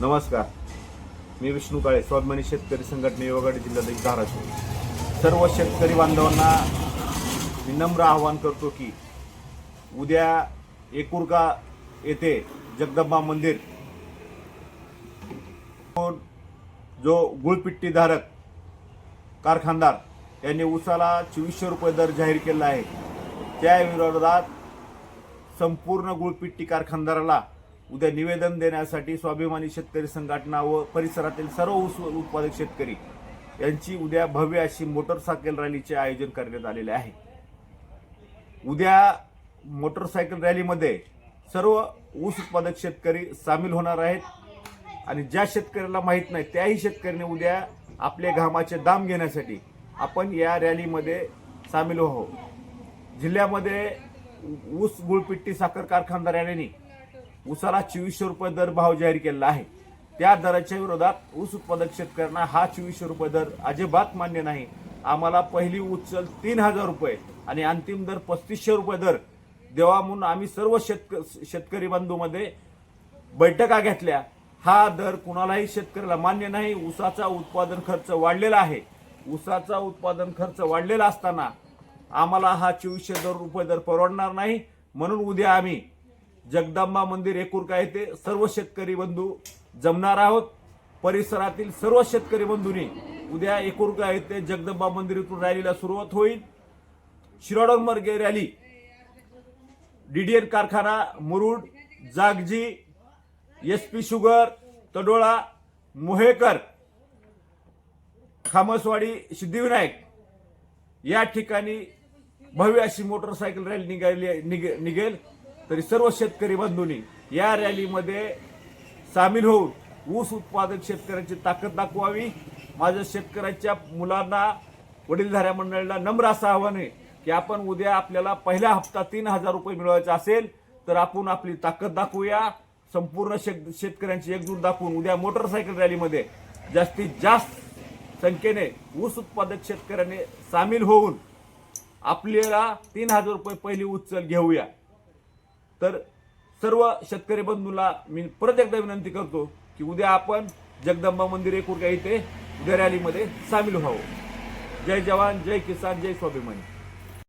नमस्कार. मी विष्णू काळे स्वाभिमानी शेतकरी संघटना युवगड जिल्ह्यातील धाराशिव. सर्व शेतकरी बांधवांना विनम्र आवाहन करतो की उद्या एकुरका येथे जगदंबा मंदिर जो गुळपिट्टीधारक कारखानदार यांनी उसाला चोवीसशे रुपये दर जाहीर केला आहे त्या विरोधात संपूर्ण गुळपिट्टी कारखानदाराला उद्या निवेदन देण्यासाठी स्वाभिमानी शेतकरी संघटना व परिसरातील सर्व ऊस उत्पादक शेतकरी यांची उद्या भव्य अशी मोटरसायकल रॅलीचे आयोजन करण्यात आलेले आहे. उद्या मोटरसायकल रॅलीमध्ये सर्व ऊस उत्पादक शेतकरी सामील होणार आहेत आणि ज्या शेतकऱ्याला माहीत नाही त्याही शेतकऱ्याने उद्या आपल्या घामाचे दाम घेण्यासाठी आपण या रॅलीमध्ये सामील व्हावं जिल्ह्यामध्ये ऊस गुळपिट्टी साखर कारखानदार उसाला ऊसाला चोवीसशे रुपये दर भाव जाहीर केलेला आहे. त्या दराच्या विरोधात ऊस उत्पादक शेतकऱ्यांना हा चोवीसशे रुपये दर अजिबात मान्य नाही. आम्हाला पहिली उचल तीन हजार रुपये आणि अंतिम दर पस्तीसशे रुपये दर देवा म्हणून आम्ही सर्व शेतक शेतकरी बंधूमध्ये बैठका घेतल्या. हा दर कुणालाही शेतकऱ्याला मान्य नाही. ऊसाचा उत्पादन खर्च वाढलेला आहे. ऊसाचा उत्पादन खर्च वाढलेला असताना आम्हाला हा चोवीसशे दर रुपये दर परवडणार नाही. म्हणून उद्या आम्ही जगदंबा मंदिर एकुरका येथे सर्व शेतकरी बंधू जमणार आहोत. परिसरातील सर्व शेतकरी बंधूंनी उद्या एकुरका येथे जगदंबा मंदिर इथून रॅलीला सुरुवात होईल. शिरोडोनमर्गे रॅली. डीडीएन कारखाना Murud Jagji S P sugar Tadola Mohekar Khamaswadi Siddhivinayak या ठिकाणी भव्य अशी मोटरसायकल रॅली निघाली निघे- निघेल. तरी सर्व शेतकरी बंधूंनी या रॅलीमध्ये सामील होऊन ऊस उत्पादक शेतकऱ्यांची ताकद दाखवावी. माझ्या शेतकऱ्याच्या मुलांना वडीलधाऱ्या मंडळीला नम्र असं आव्हान आहे की आपण उद्या आपल्याला पहिला हप्ता तीन हजार रुपये मिळवायचा असेल तर आपण आपली ताकद दाखवूया. संपूर्ण शेत शेतकऱ्यांची एकजूट दाखवून उद्या मोटरसायकल रॅलीमध्ये जास्तीत जास्त संख्येने ऊस उत्पादक शेतकऱ्यांनी सामील होऊन आपल्याला तीन हजार रुपये पहिली उचल घेऊया. तर सर्व शेतकरी बंधूंना मी परत एकदा विनंती करतो की उद्या आपण जगदंबा मंदिर एकुरका इथे उद्या रॅलीमध्ये सामील व्हावं. जय जवान जय किसान जय स्वाभिमानी.